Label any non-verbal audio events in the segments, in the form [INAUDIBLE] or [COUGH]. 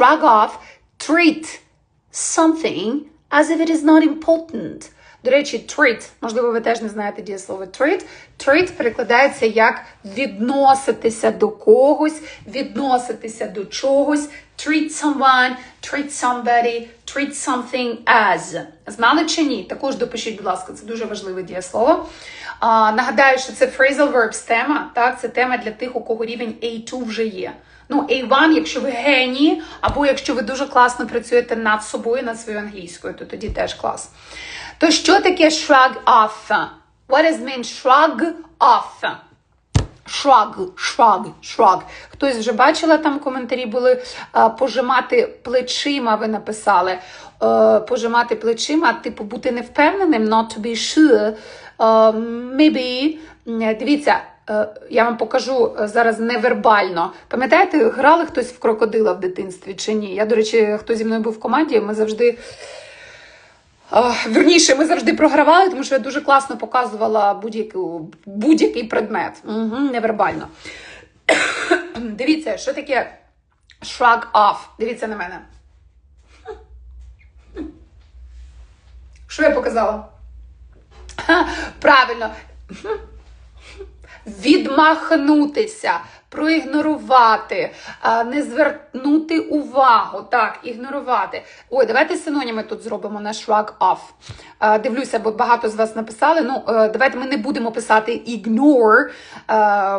shrug off, treat something as if it is not important. До речі, treat, можливо, ви теж не знаєте дієслово treat. Treat перекладається як відноситися до когось, відноситися до чогось. Treat someone, treat somebody, treat something as. Знали чи ні? Також допишіть, будь ласка, це дуже важливе дієслово. А, нагадаю, що це phrasal verbs тема. Так, це тема для тих, у кого рівень A2 вже є. Ну, A1, якщо ви генії, або якщо ви дуже класно працюєте над собою, над своєю англійською, то тоді теж клас. То що таке shrug off? What does mean shrug off? Shrug, shrug, shrug. Хтось вже бачила, там коментарі були е, пожимати плечима, ви написали. Е, пожимати плечима, типу бути невпевненим, not to be sure. Е, maybe, дивіться, я вам покажу е, зараз невербально. Пам'ятаєте, грали хтось в крокодила в дитинстві чи ні? Я, до речі, хто зі мною був в команді, ми завжди. Вірніше, ми завжди програвали, тому що я дуже класно показувала будь-який предмет. Угу, невербально. [COUGHS] Дивіться, що таке shrug off. Дивіться на мене. Що я показала? Правильно. Відмахнутися, проігнорувати, не звернути увагу. Так, ігнорувати. Ой, давайте синоніми тут зробимо на shrug off. Дивлюся, бо багато з вас написали. Ну, е, давайте ми не будемо писати ignore,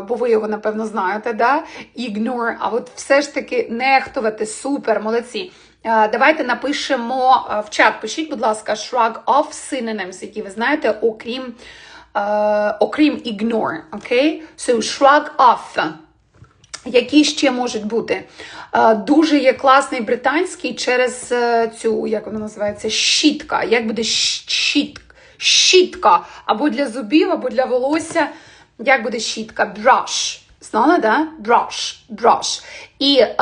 бо ви його, напевно, знаєте, да? Ignore, а от все ж таки нехтувати. Супер, молодці. Давайте напишемо в чат. Пишіть, будь ласка, shrug off synonyms, які ви знаєте, окрім, е, окрім ignore. Окей? So, shrug off. Які ще можуть бути? Е, Дуже є класний британський через е, цю, як вона називається, щітка. Як буде щітка? щіт, щітка? Або для зубів, або для волосся. Як буде щітка? Brush. Знала, да? Brush, brush. І е,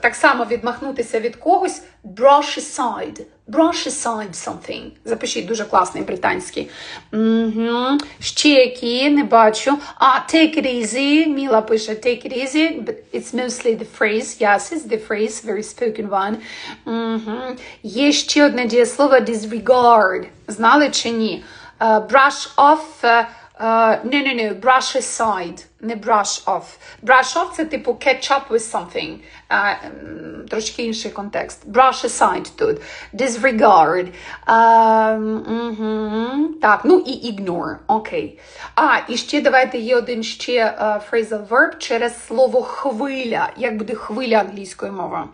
так само відмахнутися від когось brush aside. Brush aside something. Запишіть дуже класний британський. Угу. Ще які не бачу. А, take it easy. Міла пише take it easy, but it's mostly the phrase. Yes, it's the phrase, very spoken one. Угу. Є ще одне дієслово disregard. Знали чи ні? Е, brush off. е, Uh, no, no, no, brush aside, не brush off. Brush off це типу catch up with something. Uh, трошки інший контекст. Brush aside тут. Disregard. Um, мгм. Так, ну і ignore. Окей. А, і ще давайте є один ще uh, phrasal verb через слово хвиля. Як буде хвиля англійською мовою?